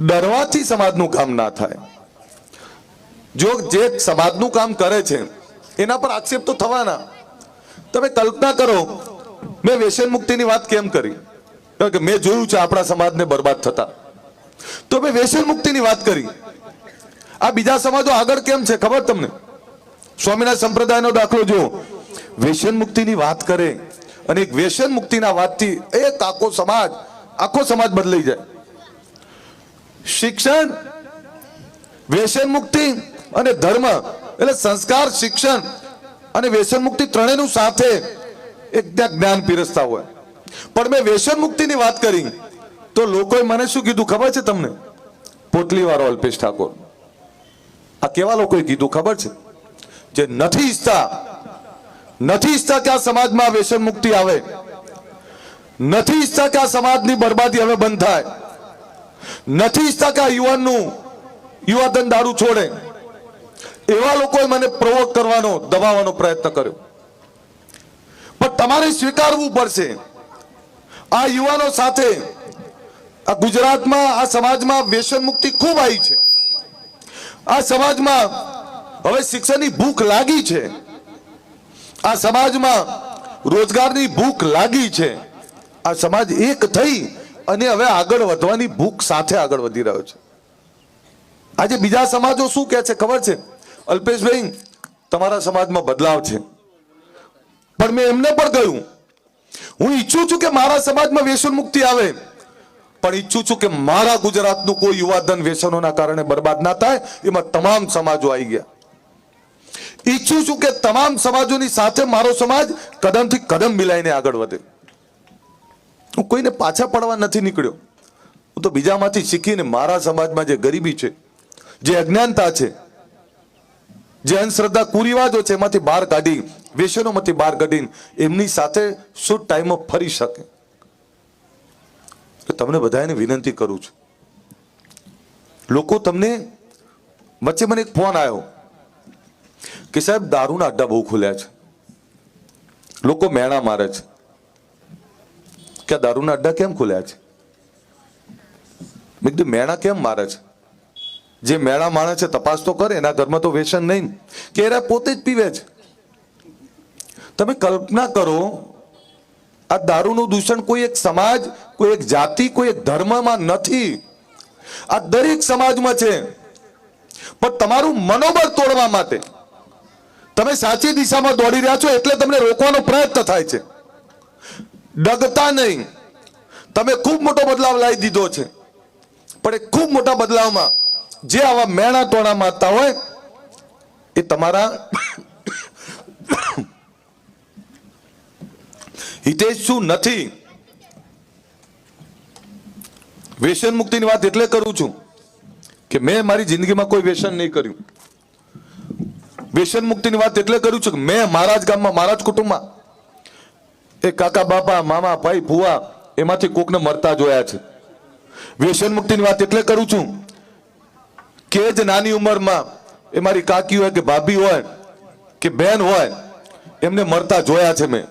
ડરવાથી સમાજનું કામ ના થાય. જો જે સમાજનું કામ કરે છે, એના પર આક્ષેપ તો થવાના. તમે કલ્પના કરો, મેં વ્યસન મુક્તિની વાત કેમ કરી? કારણ કે મેં જોયું છે આપણા સમાજને બરબાદ થતા. તો મેં વ્યસન મુક્તિની વાત કરી. આ બીજા સમાજો આગળ કેમ છે, ખબર તમને? સ્વામીના સંપ્રદાયનો દાખલો જુઓ. વ્યસન મુક્તિની વાત કરે અને એક વ્યસન મુક્તિના વાતથી એક આખો સમાજ આખો સમાજ બદલાઈ જાય. શિક્ષણ, વ્યસન મુક્તિ અને ધર્મ, એટલે સંસ્કાર, શિક્ષણ અને વ્યસન મુક્તિ ત્રણેયનું સાથે એક ત્યાં જ્ઞાન પીરસતા હોય. પણ મેં વ્યસન મુક્તિની વાત કરી, તો લોકોએ મને શું કીધું ખબર છે તમને? પોટલી વાળો અલ્પેશ ઠાકોર. આ કેવા લોકોએ કીધું ખબર છે? જે નથી ઈચ્છતા નથી ઈચ્છતા કે આ સમાજમાં વ્યસન મુક્તિ આવે. નથી ઈચ્છતા કે આ સમાજની બરબાદી હવે બંધ થાય. નથી ઈચ્છતા કે યુવાનનું યુવાધન દારૂ છોડે. એવા લોકોએ મને પ્રવોક કરવાનો, દબાવવાનો પ્રયત્ન કર્યો. પણ તમારે સ્વીકારવું પડશે. આ યુવાનો સાથે આ ગુજરાતમાં, આ સમાજમાં વ્યસન મુક્તિ ખૂબ આવી છે. આ સમાજમાં હવે શિક્ષણની ભૂખ લાગી છે. આ સમાજમાં રોજગારની ભૂખ લાગી છે. આ સમાજ એક થઈ અને હવે આગળ વધવાની ભૂખ સાથે આગળ વધી રહ્યો છે. આજે બીજા સમાજો શું કહે છે ખબર છે? અલ્પેશભાઈ, તમારા સમાજમાં બદલાવ છે. પણ મેં એમને પણ કહ્યું, હું ઈચ્છું છું કે મારા સમાજમાં વ્યસન મુક્તિ આવે. પણ ઈચ્છું છું કે મારા ગુજરાતનું કોઈ યુવાધન વ્યસનોના કારણે બરબાદ ના થાય, એમાં તમામ સમાજો આવી ગયા. ઈચ્છું છું કે તમામ સમાજોની સાથે મારો સમાજ કદમથી કદમ મિલાઈને આગળ વધે. હું કોઈને પાછા પડવા નથી નીકળ્યો. હું તો બીજામાંથી શીખીને મારા સમાજમાં જે ગરીબી છે, જે અજ્ઞાનતા છે, જે અંધશ્રદ્ધા કુરિવાજો છે, એમાંથી બહાર કાઢી, વ્યસનોમાંથી બહાર કાઢીને એમની સાથે શું ટાઈમમાં ફરી શકે? તો તમને બધાને વિનંતી કરું છું. લોકો તમને વચ્ચે મને એક ફોન આવ્યો કે સાહેબ દારૂના અડ્ડા બહુ ખુલ્યા છે. લોકો મેણા મારે છે. કે દારૂના અડ્ડા કેમ ખુલ્યા છે? મેં કીધું, મેણા કેમ મારે છે? જે મેળા માણે છે, તપાસ તો કરે, એના ઘરમાં તો વ્યસન નહીં. કે એરા પોતે જ પીવે છે. તમે કલ્પના કરો, આ દારૂનું દૂષણ કોઈ એક સમાજ, કોઈ એક જાતિ, કોઈ એક ધર્મમાં નથી. આ દરેક સમાજમાં છે. પણ તમારું મનોબળ તોડવા માટે તમે સાચી દિશામાં દોડી રહ્યા છો એટલે તમને રોકવાનો પ્રયત્ન થાય છે. ડગતા નહીં. તમે ખૂબ મોટો બદલાવ લાવી દીધો છે. પણ એ ખૂબ મોટા બદલાવમાં જે આવા મેણા ટોણા મારતા હોય, એ તમારા હિતેશુ નથી. વ્યસન મુક્તિની વાત એટલે કરું છું કે મેં મારી જિંદગીમાં કોઈ વ્યસન નહીં કર્યું. વ્યસન મુક્તિની વાત એટલે કરું છું કે મેં મારા જ ગામમાં, મારા જ કુટુંબમાં એ કાકા, બાપા, મામા, ભાઈ, ભુવા, એમાંથી કોકને મરતા જોયા છે. વ્યસન મુક્તિની વાત એટલે કરું છું કે જ નાની ઉંમરમાં એ મારી કાકી હોય કે ભાભી હોય કે બહેન હોય, એમને મરતા જોયા છે મેં.